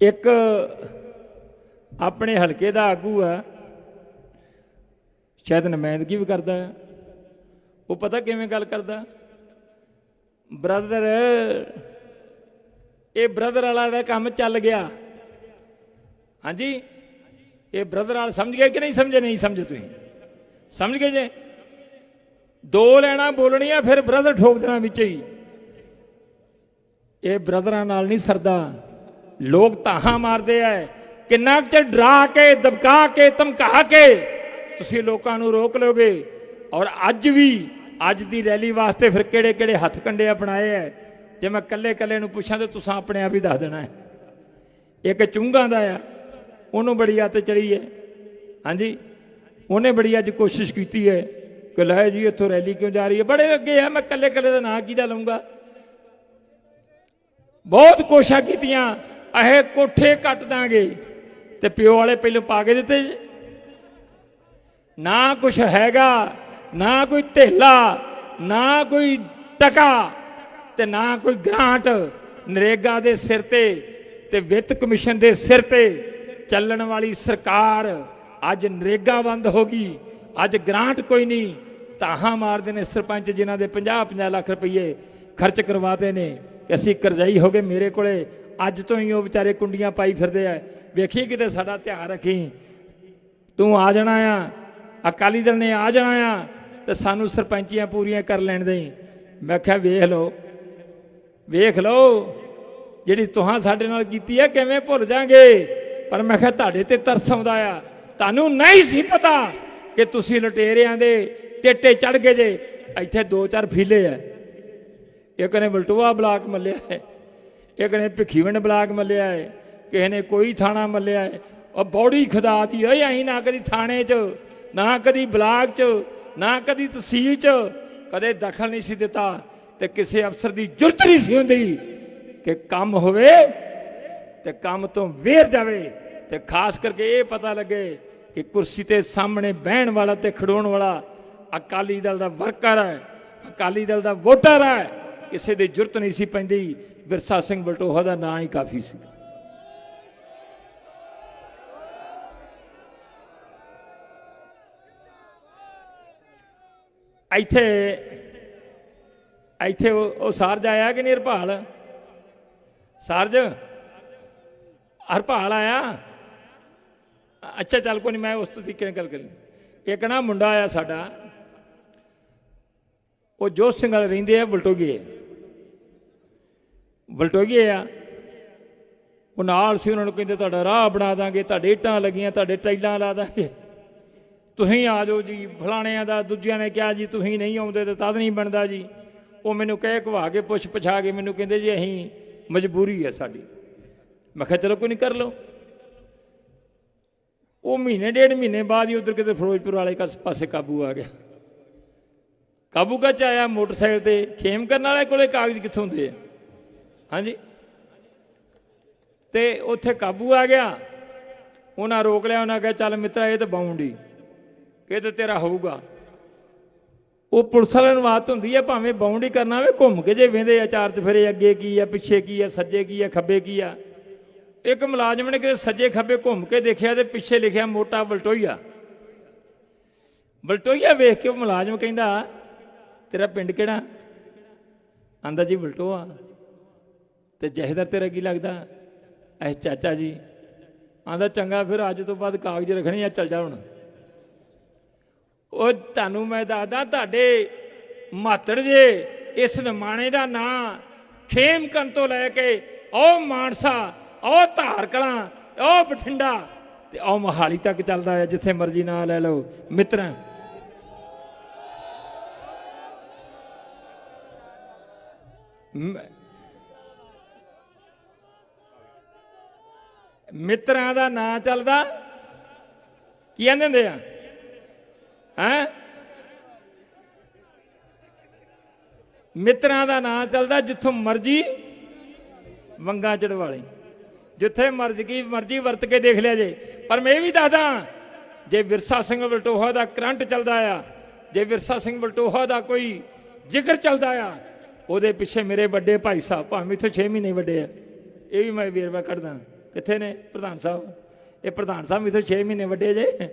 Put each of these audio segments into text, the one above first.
ਇੱਕ ਆਪਣੇ ਹਲਕੇ ਦਾ ਆਗੂ ਆ, ਸ਼ਾਇਦ ਨੁਮਾਇੰਦਗੀ ਵੀ ਕਰਦਾ ਹੈ ਉਹ ਪਤਾ ਕਿਵੇਂ ਗੱਲ ਕਰਦਾ? ਬ੍ਰਦਰ, ਇਹ ਬ੍ਰਦਰ ਵਾਲਾ ਜਿਹੜਾ ਕੰਮ ਚੱਲ ਗਿਆ। ਹਾਂਜੀ, ਇਹ ਬ੍ਰਦਰ ਵਾਲਾ ਸਮਝ ਗਏ ਕਿ ਨਹੀਂ ਸਮਝੇ? ਨਹੀਂ ਸਮਝੇ ਤੁਸੀਂ। ਸਮਝ ਗਏ ਜੇ? ਦੋ ਲੈਣਾ ਬੋਲਣੀਆਂ, ਫਿਰ ਬ੍ਰਦਰ ਠੋਕ ਦੇਣਾ ਵਿੱਚ ਹੀ। ਇਹ ਬ੍ਰਦਰਾਂ ਨਾਲ ਨਹੀਂ ਸਰਦਾ। ਲੋਕ ਤਾਹਾਂ ਮਾਰਦੇ ਐ। ਕਿੰਨਾ ਕੁ ਚਿਰ ਡਰਾ ਕੇ, ਦਬਕਾ ਕੇ, ਧਮਕਾ ਕੇ ਤੁਸੀਂ ਲੋਕਾਂ ਨੂੰ ਰੋਕ ਲੋਗੇ? ਔਰ ਅੱਜ ਵੀ, ਅੱਜ ਦੀ ਰੈਲੀ ਵਾਸਤੇ ਫਿਰ ਕਿਹੜੇ ਕਿਹੜੇ ਹੱਥ ਕੰਡੇ ਅਪਣਾਏ ਐ? ਜੇ ਮੈਂ ਕੱਲੇ ਕੱਲੇ ਨੂੰ ਪੁੱਛਾਂ ਤੇ ਤੁਸੀਂ ਆਪਣੇ ਆਪ ਹੀ ਦੱਸ ਦੇਣਾ ਹੈ ਇੱਕ ਚੁੰਗਾਂ ਦਾ ਆ। ਉਹਨੂੰ ਬੜੀ ਆਤ ਚੜੀ ਹੈ ਹਾਂਜੀ? ਉਹਨੇ ਬੜੀ ਅੱਜ ਕੋਸ਼ਿਸ਼ ਕੀਤੀ ਹੈ ਕਿ ਲੈ ਜੀ, ਇੱਥੋਂ ਰੈਲੀ ਕਿਉਂ ਜਾ ਰਹੀ ਹੈ ਬੜੇ ਅੱਗੇ ਆ, ਮੈਂ ਕੱਲੇ ਕੱਲੇ ਦਾ ਨਾਂ ਕਿਹਦਾ ਲਵਾਂਗਾ ਬਹੁਤ ਕੋਸ਼ਿਸ਼ਾਂ ਕੀਤੀਆਂ। ਇਹ ਕੋਠੇ ਕੱਟ ਦਾਂਗੇ। ਤੇ ਪਿਓ ਵਾਲੇ ਪਹਿਲੋਂ ਪਾ ਕੇ ਦਿੱਤੇ ਜੀ। ਨਾ ਕੁਛ ਹੈਗਾ, ਨਾ ਕੋਈ ਢੇਲਾ ਨਾ ਕੋਈ ਟਕਾ ਤੇ ਨਾ ਕੋਈ ਗ੍ਰਾਂਟ ਨਰੇਗਾ ਦੇ ਸਿਰ ਤੇ ਤੇ ਵਿੱਤ ਕਮਿਸ਼ਨ ਦੇ ਸਿਰ ਤੇ ਚੱਲਣ ਵਾਲੀ ਸਰਕਾਰ ਅੱਜ ਨਰੇਗਾ ਬੰਦ ਹੋ ਗਈ। ਅੱਜ ਗ੍ਰਾਂਟ ਕੋਈ ਨਹੀਂ। ਤਾਹਾਂ ਮਾਰਦੇ ਨੇ ਸਰਪੰਚ ਜਿਨ੍ਹਾਂ ਦੇ 50 50 ਲੱਖ ਰੁਪਏ ਖਰਚ ਕਰਵਾਤੇ ਨੇ। ਕਿ ਅਸੀਂ ਕਰਜ਼ਾਈ ਹੋ ਗਏ ਮੇਰੇ ਕੋਲੇ। ਅੱਜ ਤੋਂ ਹੀ ਉਹ ਵਿਚਾਰੇ ਕੁੰਡੀਆਂ ਪਾਈ ਫਿਰਦੇ ਆ। ਵੇਖੀ ਕਿਤੇ ਸਾਡਾ ਧਿਆਨ ਰੱਖੀ। ਤੂੰ ਆ ਜਾਣਾ ਆ। ਅਕਾਲੀ ਦਲ ਨੇ ਆ ਜਾਣਾ ਆ ਤੇ ਸਾਨੂੰ ਸਰਪੰਚੀਆਂ ਪੂਰੀਆਂ ਕਰ ਲੈਣ ਦੇ ਮੈਂ ਕਿਹਾ, ਵੇਖ ਲਓ। ਵੇਖ ਲਓ। ਜਿਹੜੀ ਤੁਹਾਂ ਸਾਡੇ ਨਾਲ ਕੀਤੀ ਹੈ ਕਿਵੇਂ ਭੁੱਲ ਜਾਾਂਗੇ? ਪਰ ਮੈਂ ਕਿਹਾ, ਤੁਹਾਡੇ ਤੇ ਤਰਸ ਆਉਂਦਾ ਆ। ਤੁਹਾਨੂੰ ਨਹੀਂ ਸੀ ਪਤਾ ਕਿ ਤੁਸੀਂ ਲਟੇਰਿਆਂ ਦੇ ਟੇਟੇ ਚੜ ਗਏ ਜੇ। ਇੱਥੇ ਦੋ ਚਾਰ ਫੀਲੇ ਆ। ਇੱਕ ਨੇ ਬਲਟੋਆ ਬਲਾਕ ਮੱਲਿਆ। ਹੈ ਇੱਕ ਨੇ ਭਿੱਖੀਵਿੰਡ ਬਲਾਕ ਮੱਲਿਆ ਹੈ ਕਿਸੇ ਨੇ ਕੋਈ ਥਾਣਾ ਮੱਲਿਆ ਹੈ ਉਹ ਬੌੜੀ ਖੁਦਾ ਦੀ ਓਏ, ਅਸੀਂ ਨਾ ਕਦੀ ਥਾਣੇ 'ਚ, ਨਾ ਕਦੀ ਬਲਾਕ 'ਚ, ਨਾ ਕਦੀ ਤਹਿਸੀਲ 'ਚ, ਕਦੇ ਦਖਲ ਨਹੀਂ ਸੀ ਦਿੱਤਾ ਤੇ ਕਿਸੇ ਅਫਸਰ ਦੀ ਜ਼ਰੂਰਤ ਨਹੀਂ ਸੀ ਹੁੰਦੀ ਕਿ ਕੰਮ ਹੋਵੇ ਤੇ ਕੰਮ ਤੋਂ ਵੇਰ ਜਾਵੇ ਤੇ ਖਾਸ ਕਰਕੇ ਇਹ ਪਤਾ ਲੱਗੇ ਕਿ ਕੁਰਸੀ ਤੇ ਸਾਹਮਣੇ ਬਹਿਣ ਵਾਲਾ ਤੇ ਖੜੋਣ ਵਾਲਾ ਅਕਾਲੀ ਦਲ ਦਾ ਵਰਕਰ ਹੈ, ਅਕਾਲੀ ਦਲ ਦਾ ਵੋਟਰ ਹੈ, ਕਿਸੇ ਦੀ ਜ਼ਰੂਰਤ ਨਹੀਂ ਸੀ ਪੈਂਦੀ ਵਿਰਸਾ ਸਿੰਘ ਬਲਟੋਹਾ ਦਾ ਨਾਂ ਹੀ ਕਾਫੀ ਸੀ। ਇੱਥੇ ਇੱਥੇ ਉਹ ਉਹ ਸਾਰਜ ਆਇਆ ਕਿ ਨਹੀਂ ਹਰਪਾਲ? ਸਾਰਜ, ਹਰਪਾਲ ਆਇਆ? ਅੱਛਾ, ਚੱਲ ਕੋਈ ਨਹੀਂ, ਮੈਂ ਉਸ ਤੋਂ ਤਰੀਕੇ ਨਾਲ ਗੱਲ ਕਰੀ ਇੱਕ ਨਾ ਮੁੰਡਾ ਆਇਆ ਸਾਡਾ, ਉਹ ਜੋਤ ਸਿੰਘ ਵਾਲੇ ਰਹਿੰਦੇ ਆ ਬਲਟੋਗੇ ਬਲਟੋਗੇ ਆ। ਉਹ ਨਾਲ ਸੀ, ਉਹਨਾਂ ਨੂੰ ਕਹਿੰਦੇ, ਤੁਹਾਡਾ ਰਾਹ ਬਣਾ ਦਾਂਗੇ, ਤੁਹਾਡੇ ਇੱਟਾਂ ਲੱਗੀਆਂ, ਤੁਹਾਡੇ ਟਾਈਲਾਂ ਲਾ ਦਾਂਗੇ। ਤੁਸੀਂ ਆ ਜਾਓ ਜੀ, ਫਲਾਣਿਆਂ ਦਾ, ਦੂਜਿਆਂ ਨੇ ਕਿਹਾ ਜੀ, ਤੁਸੀਂ ਨਹੀਂ ਆਉਂਦੇ ਤੇ ਤਦ ਨਹੀਂ ਬਣਦਾ ਜੀ। ਉਹ ਮੈਨੂੰ ਕਹਿ ਘਵਾ ਕੇ ਪੁੱਛ ਪਛਾ ਕੇ ਮੈਨੂੰ ਕਹਿੰਦੇ ਜੀ, ਅਸੀਂ ਮਜਬੂਰੀ ਹੈ ਸਾਡੀ। ਮੈਂ ਕਿਹਾ, ਚਲੋ ਕੋਈ ਨਹੀਂ, ਕਰ ਲਓ। ਉਹ ਮਹੀਨੇ, ਡੇਢ ਮਹੀਨੇ ਬਾਅਦ ਹੀ ਉਧਰ ਕਿਤੇ ਫਿਰੋਜ਼ਪੁਰ ਵਾਲੇ ਕਸ, ਪਾਸੇ ਕਾਬੂ ਆ ਗਿਆ। ਕਾਬੂ ਕਾ ਚ ਆਇਆ? ਮੋਟਰਸਾਈਕਲ ਤੇ ਖੇਮ ਕਰਨ ਵਾਲੇ ਕੋਲੇ ਕਾਗਜ਼ ਕਿੱਥੋਂ ਹੁੰਦੇ ਆ? ਹਾਂਜੀ। ਤੇ ਉੱਥੇ ਕਾਬੂ ਆ ਗਿਆ। ਉਹਨਾਂ ਰੋਕ ਲਿਆ, ਉਹਨਾਂ ਕਿਹਾ, ਚੱਲ ਮਿੱਤਰਾ, ਇਹ ਤਾਂ ਬਾਉਂਡੀ। ਇਹ ਤਾਂ ਤੇਰਾ ਹੋਊਗਾ। ਉਹ ਪੁਲਿਸ ਵਾਲਿਆਂ ਨੂੰ ਆਦਤ ਹੁੰਦੀ ਹੈ ਭਾਵੇਂ ਬਾਉਂਡੀ ਕਰਨਾ ਹੋਵੇ, ਘੁੰਮ ਕੇ ਜੇ ਵੇਂਦੇ ਆ, ਚਾਰ ਚਫੇਰੇ, ਅੱਗੇ ਕੀ ਆ, ਪਿੱਛੇ ਕੀ ਆ, ਸੱਜੇ ਕੀ ਆ, ਖੱਬੇ ਕੀ ਆ। ਇੱਕ ਮੁਲਾਜ਼ਮ ਨੇ ਕਿਤੇ ਸੱਜੇ, ਖੱਬੇ ਘੁੰਮ ਕੇ ਦੇਖਿਆ ਤੇ ਪਿੱਛੇ ਲਿਖਿਆ, ਮੋਟਾ ਬਲਟੋਈਆ। ਬਲਟੋਈਆ ਵੇਖ ਕੇ ਉਹ ਮੁਲਾਜ਼ਮ ਕਹਿੰਦਾ, ਤੇਰਾ ਪਿੰਡ ਕਿਹੜਾ? ਆਂਦਾ ਜੀ, ਬਲਟੋਆ। ਤੇ ਜਹਦਰ ਤੇਰਾ ਕੀ ਲੱਗਦਾ? ਐ ਚਾਚਾ ਜੀ। ਆਂਦਾ, ਚੰਗਾ, ਫਿਰ ਅੱਜ ਤੋਂ ਬਾਅਦ ਕਾਗਜ਼ ਰੱਖਣੇ ਆ, ਚੱਲ ਜਾ ਹੁਣ। ਉਹ ਤੁਹਾਨੂੰ ਮੈਂ ਦੱਸਦਾ, ਤੁਹਾਡੇ ਮਾਤੜ ਜੇ ਇਸ ਨਿਮਾਣੇ ਦਾ ਨਾਂ ਖੇਮਕਨ ਤੋਂ ਲੈ ਕੇ ਉਹ ਮਾਨਸਾ, ਉਹ ਧਾਰਕਲਾਂ, ਉਹ ਬਠਿੰਡਾ ਤੇ ਉਹ ਮਹਾਲੀ ਤੱਕ ਚੱਲਦਾ ਹੈ ਜਿੱਥੇ ਮਰਜ਼ੀ ਨਾਂ ਲੈ ਲਓ। ਮਿੱਤਰਾਂ ਮਿੱਤਰਾਂ ਦਾ ਨਾਂ ਚੱਲਦਾ। ਕੀ ਕਹਿੰਦੇ ਹੁੰਦੇ ਆ? ਹੈ? ਮਿੱਤਰਾਂ ਦਾ ਨਾਂ ਚੱਲਦਾ ਜਿੱਥੋਂ ਮਰਜ਼ੀ ਵੰਗਾ ਚੜਵਾਲੇ ਜਿੱਥੇ ਮਰਜ਼ੀ ਕੀ ਮਰਜ਼ੀ ਵਰਤ ਕੇ ਦੇਖ ਲਿਆ ਜੇ। ਪਰ ਮੈਂ ਇਹ ਵੀ ਦੱਸਦਾ, ਜੇ ਵਿਰਸਾ ਸਿੰਘ ਬਲਟੋਹਾ ਦਾ ਕਰੰਟ ਚੱਲਦਾ ਆ, ਜੇ ਵਿਰਸਾ ਸਿੰਘ ਬਲਟੋਹਾ ਦਾ ਕੋਈ ਜ਼ਿਕਰ ਚੱਲਦਾ ਆ, ਉਹਦੇ ਪਿੱਛੇ ਮੇਰੇ ਵੱਡੇ ਭਾਈ ਸਾਹਿਬ ਭਾਵੇਂ ਇੱਥੇ 6 ਮਹੀਨੇ ਵੱਡੇ ਆ। ਇਹ ਵੀ ਮੈਂ ਵੇਰਵਾ ਕੱਢਦਾ। ਕਿੱਥੇ ਨੇ ਪ੍ਰਧਾਨ ਸਾਹਿਬ। ਇਹ ਪ੍ਰਧਾਨ ਸਾਹਿਬ ਇਥੋਂ 6 ਮਹੀਨੇ ਵੱਡੇ ਜੇ।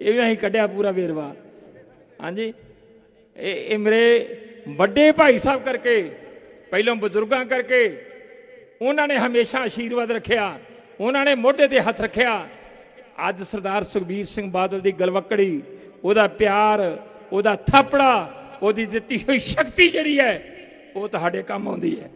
ਇਹ ਵੀ ਅਸੀਂ ਕੱਢਿਆ ਪੂਰਾ ਵੇਰਵਾ। ਹਾਂਜੀ। ਇਹ ਇਹ ਮੇਰੇ ਵੱਡੇ ਭਾਈ ਸਾਹਿਬ ਕਰਕੇ, ਪਹਿਲਾਂ ਬਜ਼ੁਰਗਾਂ ਕਰਕੇ, ਉਹਨਾਂ ਨੇ ਹਮੇਸ਼ਾ ਆਸ਼ੀਰਵਾਦ ਰੱਖਿਆ। ਉਹਨਾਂ ਨੇ ਮੋਢੇ ਤੇ ਹੱਥ ਰੱਖਿਆ। ਅੱਜ ਸਰਦਾਰ ਸੁਖਬੀਰ ਸਿੰਘ ਬਾਦਲ ਦੀ ਗਲਵਕੜੀ ਉਹਦਾ ਪਿਆਰ, ਉਹਦਾ ਥਾਪੜਾ, ਉਹਦੀ ਦਿੱਤੀ ਹੋਈ ਸ਼ਕਤੀ ਜਿਹੜੀ ਹੈ, ਉਹ ਤੁਹਾਡੇ ਕੰਮ ਆਉਂਦੀ ਹੈ।